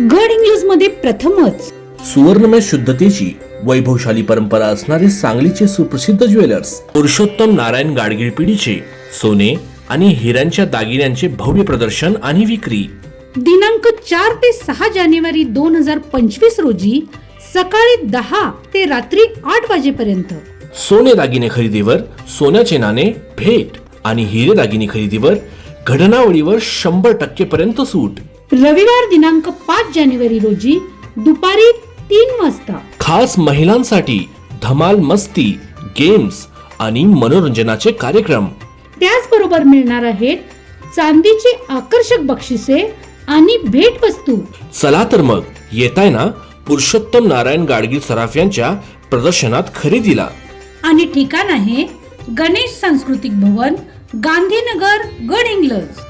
गड इंग्लजमध्ये प्रथमच. सुवर्णमय शुद्धतेची वैभवशाली परंपरा असणारे सांगलीचे सुप्रसिद्ध ज्वेलर्स पुरुषोत्तम नारायण गाडगीळ पिढीचे सोने आणि हिऱ्यांच्या दागिन्यांचे भव्य प्रदर्शन आणि विक्री. दिनांक चार ते सहा जानेवारी दोन हजार पंचवीस रोजी सकाळी दहा ते रात्री आठ वाजेपर्यंत. सोने दागिने खरेदीवर सोन्याचे नाणे भेट आणि हिरे दागिने खरेदीवर घडणावळीवर शंभर टक्के पर्यंत सूट. रविवार दिनांक पाच जानेवारी रोजी दुपारी तीन वाजता. खास महिलांसाठी धमाल मस्ती गेम्स आणि मनोरंजनाचे कार्यक्रम. त्याचबरोबर मिळणार आहेत चांदीची आकर्षक बक्षिसे आणि भेट वस्तू चला तर मग येताय ना? पुरुषोत्तम नारायण गाडगीळ सराफ यांच्या प्रदर्शनात खरेदीला. आणि ठिकाण आहे गणेश सांस्कृतिक भवन गांधीनगर गड इंग्लज.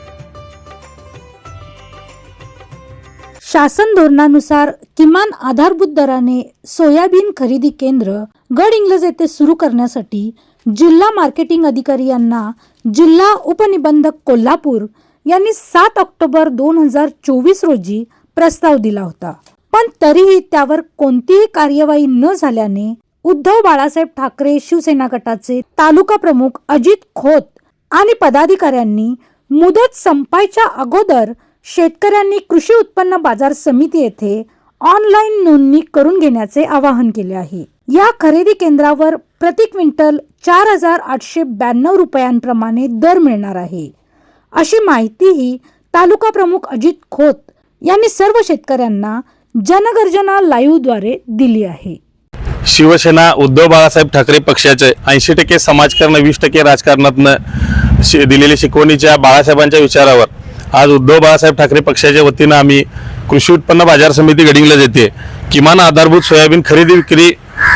शासन धोरणानुसार किमान आधारभूत दराने सोयाबीन खरेदी केंद्र गड इंग्लज येथे सुरू करण्यासाठी जिल्हा मार्केटिंग अधिकारी यांना जिल्हा उपनिबंधक कोल्हापूर यांनी सात ऑक्टोबर दोन हजार चोवीस रोजी प्रस्ताव दिला होता. पण तरीही त्यावर कोणतीही कार्यवाही न झाल्याने उद्धव बाळासाहेब ठाकरे शिवसेना गटाचे तालुका प्रमुख अजित खोत आणि पदाधिकाऱ्यांनी मुदत संपायच्या अगोदर शेतकऱ्यांनी कृषी उत्पन्न बाजार समिती येथे ऑनलाईन नोंदणी करून घेण्याचे आवाहन केले आहे. या खरेदी केंद्रावर प्रति क्विंटल चार हजार आठशे ब्याण्णव रुपयांप्रमाणे दर मिळणार आहे. अशी माहितीही तालुका प्रमुख अजित खोत यांनी सर्व शेतकऱ्यांना जनगर्जना लाईव्हद्वारे दिली आहे. शिवसेना उद्धव बाळासाहेब ठाकरे पक्षाचे ऐंशी टक्के समाजकारण वीस टक्के राजकारणातनं शि दिलेल्या शिकवणीच्या बाळासाहेबांच्या विचारावर आज उद्धव बाळासाहेब ठाकरे पक्षाच्या वतीनं आम्ही कृषी उत्पन्न बाजार समिती गडिंगला येते किमान आधारभूत सोयाबीन खरेदी विक्री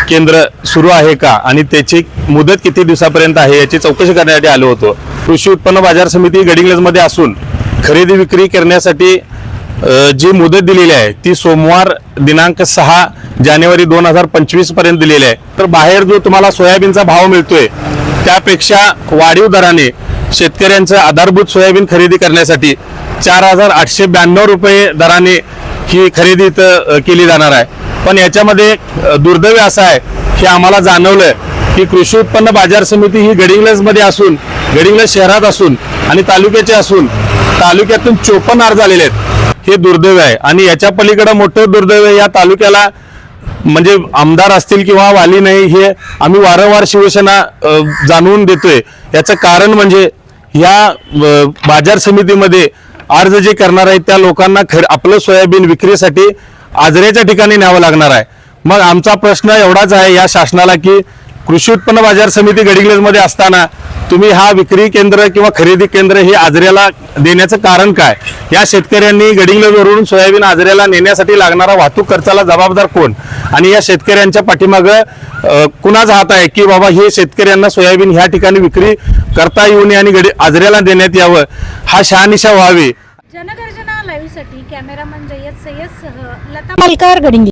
केंद्र सुरू आहे का? आणि त्याची मुदत किती दिवसापर्यंत आहे याची चौकशी करण्यासाठी आलो होतो. कृषी उत्पन्न बाजार समिती गडिंग्लजमध्ये असून खरेदी विक्री करण्यासाठी जी मुदत दिलेली आहे ती सोमवार दिनांक सहा जानेवारी दोन हजार पंचवीसपर्यंत दिलेली आहे. तर बाहेर जो तुम्हाला सोयाबीनचा भाव मिळतोय त्यापेक्षा वाढीव दराने शेतकऱ्यांचं आधारभूत सोयाबीन खरेदी करण्यासाठी चार हजार आठशे ब्याण्णव रुपये दराने ही खरेदी केली जाणार आहे. पण याच्यामध्ये दुर्दैव असं आहे की आम्हाला जाणवलं की कृषी उत्पन्न बाजार समिती ही गडिंग्लजमध्ये असून गडिंग्लज शहरात असून आणि तालुक्याचे असून तालुक्यातून चोपन्न अर्ज आलेले आहेत. हे दुर्दैव आहे. आणि याच्या पलीकडे मोठं दुर्दैव या तालुक्याला म्हणजे आमदार असतील किंवा वाली नाही हे आम्ही वारंवार शिवसेना जाणवून देतोय. याचं कारण म्हणजे या बाजार समितीमध्ये अर्ज जे करणार आहेत त्या लोकांना खर आपलं सोयाबीन विक्रीसाठी आजऱ्याच्या ठिकाणी न्यावं लागणार आहे. मग आमचा प्रश्न एवढाच आहे या शासनाला की कृषी उत्पन्न बाजार समिती गडिंग्लजमध्ये असताना तुम्ही हा विक्री केंद्र किंवा खरेदी केंद्र हे आजऱ्याला देण्याचं कारण काय? या शेतकऱ्यांनी गडिंग्लजवरून सोयाबीन आजऱ्याला नेण्यासाठी लागणारा वाहतूक खर्चाला जबाबदार कोण? आणि या शेतकऱ्यांच्या पाठीमागं कुणाचा हात आहे की बाबा हे शेतकऱ्यांना सोयाबीन ह्या ठिकाणी विक्री करता येऊ नये आणि गडी आजऱ्याला देण्यात यावं? हा शहानिशा व्हावी. जनगर्जना लाईव्हसाठी कॅमेरामन जय्यद सय्यदसह लता मालकार गडिंग